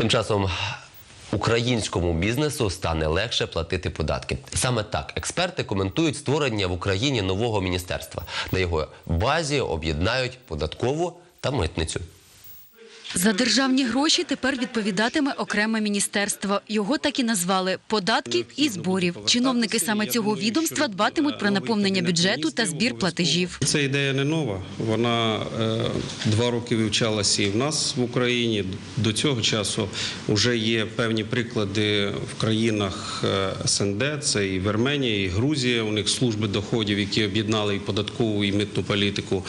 Тим часом українському бізнесу стане легше платити податки. Саме так експерти коментують створення в Україні нового міністерства. На його базі об'єднають податкову та митницю. За державні гроші тепер відповідатиме окреме міністерство. Його так і назвали податків і зборів. Чиновники саме цього відомства дбатимуть про наповнення бюджету та збір платежів. Ця ідея не нова. Вона е, два роки вивчалася і в нас в Україні. До цього часу вже є певні приклади в країнах е, СНД. Це і Вірменія, і Грузія. У них служби доходів, які об'єднали і податкову, і митну політику.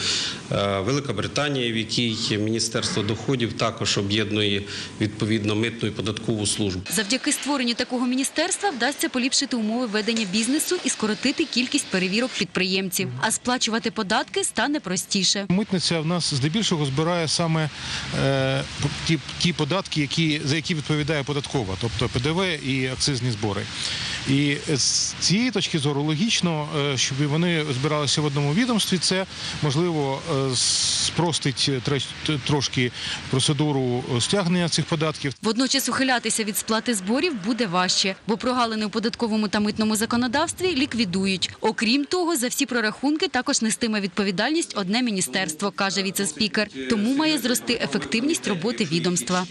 Е, Велика Британія, в якій Міністерство доходів також об'єднує відповідно митну і податкову службу. Завдяки створенню такого міністерства вдасться поліпшити умови ведення бізнесу і скоротити кількість перевірок підприємців. А сплачувати податки стане простіше. Митниця в нас здебільшого збирає саме е, ті, ті податки, які, за які відповідає податкова, тобто ПДВ і акцизні збори. І з цієї точки зору логічно, е, щоб вони збиралися в одному відомстві, це можливо е, спростить трошки процедуру стягнення цих податків. Водночас ухилятися від сплати зборів буде важче, бо прогалини у податковому та митному законодавстві ліквідують. Окрім того, за всі прорахунки також нестиме відповідальність одне міністерство, каже віцеспікер. Тому має зрости ефективність роботи відомства.